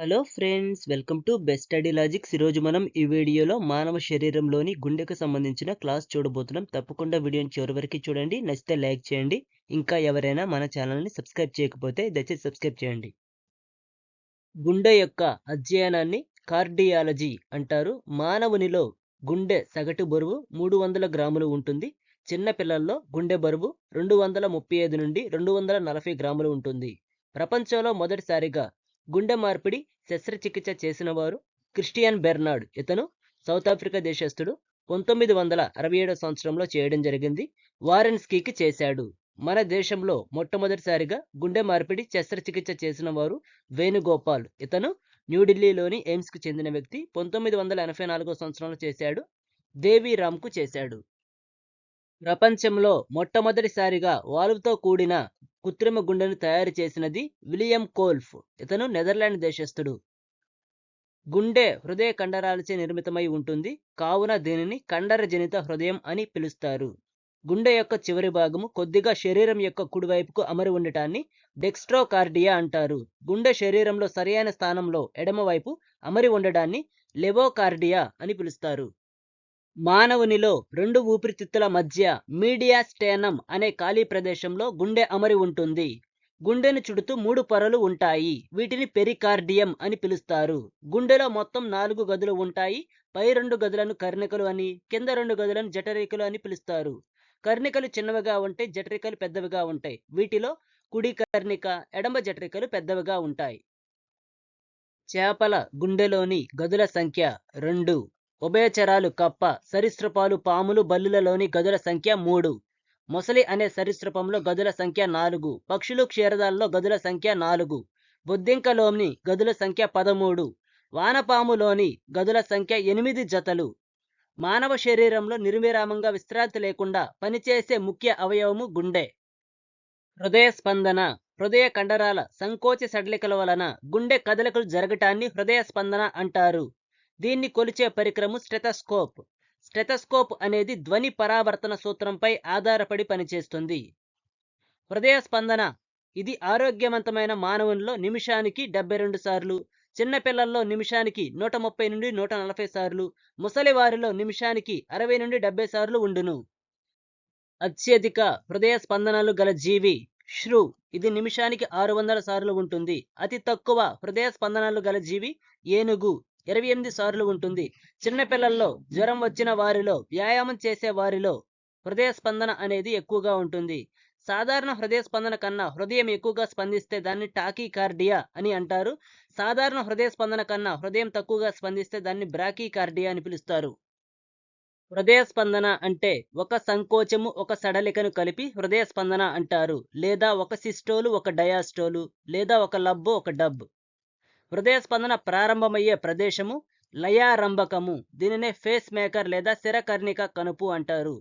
Hello friends welcome to best study logics. ఈరోజు మనం ఈ వీడియోలో మానవ శరీరంలోని గుండెకు సంబంధించిన క్లాస్ చూడబోతున్నాం. తప్పకుండా వీడియోని చివరి వరకు చూడండి. నచ్చితే లైక్ చేయండి. ఇంకా ఎవరైనా మన ఛానల్ని సబ్స్క్రైబ్ చేయకపోతే దయచేసి సబ్స్క్రైబ్ చేయండి. గుండె యొక్క అధ్యయనాన్ని కార్డియాలజీ అంటారు. మానవునిలో గుండె సగటు బరువు మూడు వందల గ్రాములు ఉంటుంది. చిన్న పిల్లల్లో గుండె బరువు రెండు వందల ముప్పై ఐదు నుండి రెండు వందల నలభై గ్రాములు ఉంటుంది. ప్రపంచంలో మొదటిసారిగా గుండె మార్పిడి శస్త్రచికిత్స చేసినవారు క్రిస్టియన్ బెర్నార్డ్. ఇతను సౌత్ ఆఫ్రికా దేశస్థుడు. పంతొమ్మిది వందల అరవై ఏడవ సంవత్సరంలో చేయడం జరిగింది. వారెన్స్కీకి చేశాడు. మన దేశంలో మొట్టమొదటిసారిగా గుండె మార్పిడి శస్త్రచికిత్స చేసిన వారు వేణుగోపాల్. ఇతను న్యూఢిల్లీలోని ఎయిమ్స్కు చెందిన వ్యక్తి. పంతొమ్మిది వందల ఎనభై నాలుగో సంవత్సరంలో చేశాడు. దేవీరామ్కు చేశాడు. ప్రపంచంలో మొట్టమొదటిసారిగా వాల్వ్తో కూడిన కృత్రిమ గుండెను తయారు చేసినది విలియం కోల్ఫ్. ఇతను నెదర్లాండ్ దేశస్థుడు. గుండె హృదయ కండరాలచే నిర్మితమై ఉంటుంది. కావున దీనిని కండరజనిత హృదయం అని పిలుస్తారు. గుండె యొక్క చివరి భాగము కొద్దిగా శరీరం యొక్క కుడివైపుకు అమరి ఉండటాన్ని డెక్స్ట్రోకార్డియా అంటారు. గుండె శరీరంలో సరియైన స్థానంలో ఎడమవైపు అమరి ఉండడాన్ని లెవోకార్డియా అని పిలుస్తారు. మానవునిలో రెండు ఊపిరితిత్తుల మధ్య మీడియా స్టేనం అనే ఖాళీ ప్రదేశంలో గుండె అమరి ఉంటుంది. గుండెను చుడుతూ మూడు పొరలు ఉంటాయి. వీటిని పెరికార్డియం అని పిలుస్తారు. గుండెలో మొత్తం నాలుగు గదులు ఉంటాయి. పై రెండు గదులను కర్ణికలు అని కింద రెండు గదులను జఠరికలు అని పిలుస్తారు. కర్ణికలు చిన్నవిగా ఉంటే జఠరికలు పెద్దవిగా ఉంటాయి. వీటిలో కుడి కర్ణిక ఎడమ జఠరికలు పెద్దవిగా ఉంటాయి. చేపల గుండెలోని గదుల సంఖ్య రెండు. ఉభయచరాలు కప్ప సరీసృపాలు పాములు బల్లులలోని గదుల సంఖ్య మూడు. మొసలి అనే సరీసృపంలో గదుల సంఖ్య నాలుగు. పక్షులు క్షీరదాల్లో గదుల సంఖ్య నాలుగు. బొద్దింకలోని గదుల సంఖ్య పదమూడు. వానపాములోని గదుల సంఖ్య ఎనిమిది జతలు. మానవ శరీరంలో నిర్విరామంగా విశ్రాంతి లేకుండా పనిచేసే ముఖ్య అవయవము గుండె. హృదయ స్పందన హృదయ కండరాల సంకోచ సడలికల వలన గుండె కదలికలు జరగటాన్ని హృదయ స్పందన అంటారు. దీన్ని కొలిచే పరికరము స్టెథస్కోప్. స్టెథస్కోప్ అనేది ధ్వని పరావర్తన సూత్రంపై ఆధారపడి పనిచేస్తుంది. హృదయ స్పందన. ఇది ఆరోగ్యవంతమైన మానవునిలో నిమిషానికి డెబ్బై రెండు సార్లు చిన్నపిల్లల్లో నిమిషానికి నూట ముప్పై నుండి నూట నలభై సార్లు ముసలి వారిలో నిమిషానికి అరవై నుండి డెబ్బై సార్లు ఉండును. అత్యధిక హృదయ స్పందనలు గల జీవి శ్రు ఇది నిమిషానికి ఆరు వందల సార్లు ఉంటుంది. అతి తక్కువ హృదయ స్పందనలు గల జీవి ఏనుగు ఇరవై ఎనిమిది సార్లు ఉంటుంది. చిన్నపిల్లల్లో జ్వరం వచ్చిన వారిలో వ్యాయామం చేసే వారిలో హృదయ స్పందన అనేది ఎక్కువగా ఉంటుంది. సాధారణ హృదయ స్పందన కన్నా హృదయం ఎక్కువగా స్పందిస్తే దాన్ని టాకీకార్డియా అని అంటారు. సాధారణ హృదయ స్పందన కన్నా హృదయం తక్కువగా స్పందిస్తే దాన్ని బ్రాకీకార్డియా అని పిలుస్తారు. హృదయ స్పందన అంటే ఒక సంకోచము ఒక సడలికను కలిపి హృదయ స్పందన అంటారు. లేదా ఒక సిస్టోలు ఒక డయాస్టోలు లేదా ఒక లబ్బు ఒక డబ్ హృదయ స్పందన ప్రారంభమయ్యే ప్రదేశము లయారంభకము. దీనినే ఫేస్ మేకర్ లేదా శిరకర్ణిక కనుపు అంటారు.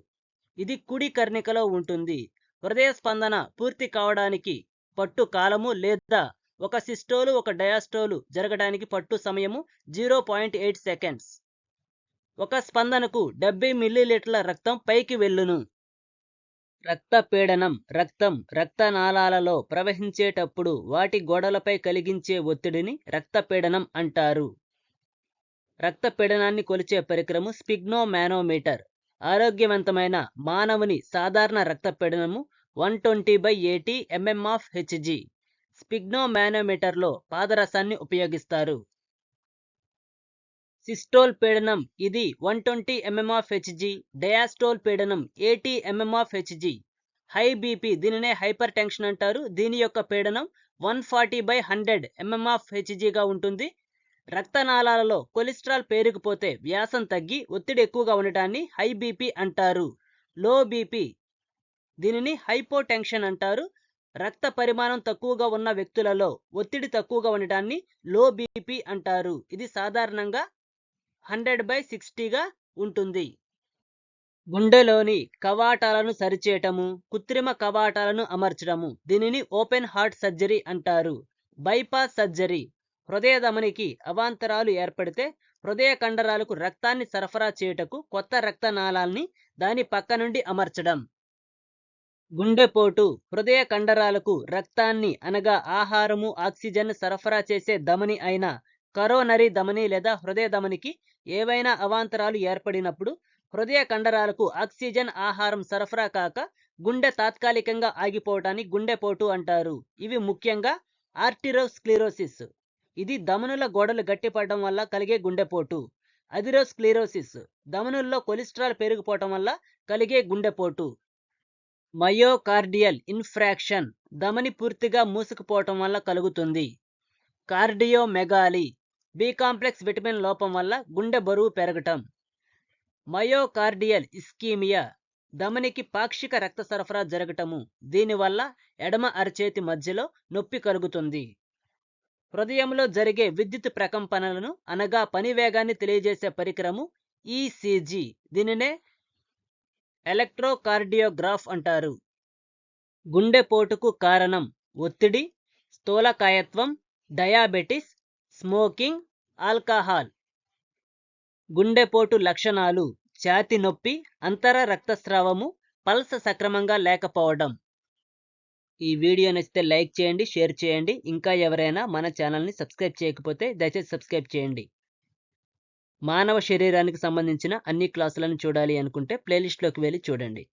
ఇది కుడి కర్ణికలో ఉంటుంది. హృదయ స్పందన పూర్తి కావడానికి పట్టు కాలము లేదా ఒక సిస్టోలు ఒక డయాస్టోలు జరగడానికి పట్టు సమయము జీరో పాయింట్ ఎయిట్ సెకండ్స్. ఒక స్పందనకు డెబ్బై మిల్లీలీటర్ల రక్తం పైకి వెళ్ళును. రక్తపీడనం రక్తం రక్తనాళాలలో ప్రవహించేటప్పుడు వాటి గోడలపై కలిగించే ఒత్తిడిని రక్తపీడనం అంటారు. రక్తపీడనాన్ని కొలిచే పరికరము స్పిగ్నోమానోమీటర్. ఆరోగ్యవంతమైన మానవుని సాధారణ రక్తపీడనము one twenty by eighty MM of HG స్పిగ్నోమానోమీటర్లో పాదరసాన్ని ఉపయోగిస్తారు. సిస్టోల్ పీడనం. ఇది one twenty MM of HG diastole పీడనం eighty MM of HG high BP దీనినే హైపర్ టెన్షన్ అంటారు. దీని యొక్క పీడనం one forty by hundred MM of హెచ్జిగా ఉంటుంది. రక్తనాళాలలో కొలెస్ట్రాల్ పేరుకుపోతే వ్యాసం తగ్గి ఒత్తిడి ఎక్కువగా ఉండటాన్ని హై బీపీ అంటారు. లో బీపీ దీనిని హైపోటెన్షన్ అంటారు. రక్త పరిమాణం తక్కువగా ఉన్న వ్యక్తులలో ఒత్తిడి తక్కువగా ఉండటాన్ని లో బీపీ అంటారు. ఇది సాధారణంగా హండ్రెడ్ బై సిక్స్టీగా ఉంటుంది. గుండెలోని కవాటాలను సరిచేయటము కృత్రిమ కవాటాలను అమర్చడము దీనిని ఓపెన్ హార్ట్ సర్జరీ అంటారు. బైపాస్ సర్జరీ హృదయ ధమనికి అవాంతరాలు ఏర్పడితే హృదయ కండరాలకు రక్తాన్ని సరఫరా చేయుటకు కొత్త రక్తనాళాల్ని దాని పక్క నుండి అమర్చడం. గుండెపోటు హృదయ కండరాలకు రక్తాన్ని అనగా ఆహారము ఆక్సిజన్ సరఫరా చేసే ధమని అయిన కరోనరీ ధమని లేదా హృదయ ధమనికి ఏవైనా అవాంతరాలు ఏర్పడినప్పుడు హృదయ కండరాలకు ఆక్సిజన్ ఆహారం సరఫరా కాక గుండె తాత్కాలికంగా ఆగిపోవటాన్ని గుండెపోటు అంటారు. ఇవి ముఖ్యంగా ఆర్టిరోస్క్లిరోసిస్. ఇది ధమనుల గోడలు గట్టిపడడం వల్ల కలిగే గుండెపోటు అథిరోస్క్లిరోసిస్ ధమనుల్లో కొలెస్ట్రాల్ పెరిగిపోవటం వల్ల కలిగే గుండెపోటు మయోకార్డియల్ ఇన్ఫ్రాక్షన్ ధమని పూర్తిగా మూసుకుపోవటం వల్ల కలుగుతుంది. కార్డియోమెగాలి బి కాంప్లెక్స్ విటమిన్ లోపం వల్ల గుండె బరువు పెరగటం. మయోకార్డియల్ ఇస్కీమియా ధమనికి పాక్షిక రక్త సరఫరా జరగటము. దీనివల్ల ఎడమ అరచేతి మధ్యలో నొప్పి కలుగుతుంది. హృదయంలో జరిగే విద్యుత్ ప్రకంపనలను అనగా పని వేగాన్ని తెలియజేసే పరికరము ఈసీజీ దీనినే ఎలక్ట్రోకార్డియోగ్రాఫ్ అంటారు. గుండెపోటుకు కారణం ఒత్తిడి స్థూలకాయత్వం డయాబెటిస్ స్మోకింగ్ ఆల్కహాల్. గుండెపోటు లక్షణాలు ఛాతి నొప్పి అంతర రక్తస్రావము పల్స్ సక్రమంగా లేకపోవడం. ఈ వీడియో నచ్చితే లైక్ చేయండి షేర్ చేయండి. ఇంకా ఎవరైనా మన ఛానల్ని సబ్స్క్రైబ్ చేయకపోతే దయచేసి సబ్స్క్రైబ్ చేయండి. మానవ శరీరానికి సంబంధించిన అన్ని క్లాసులను చూడాలి అనుకుంటే ప్లేలిస్ట్లోకి వెళ్ళి చూడండి.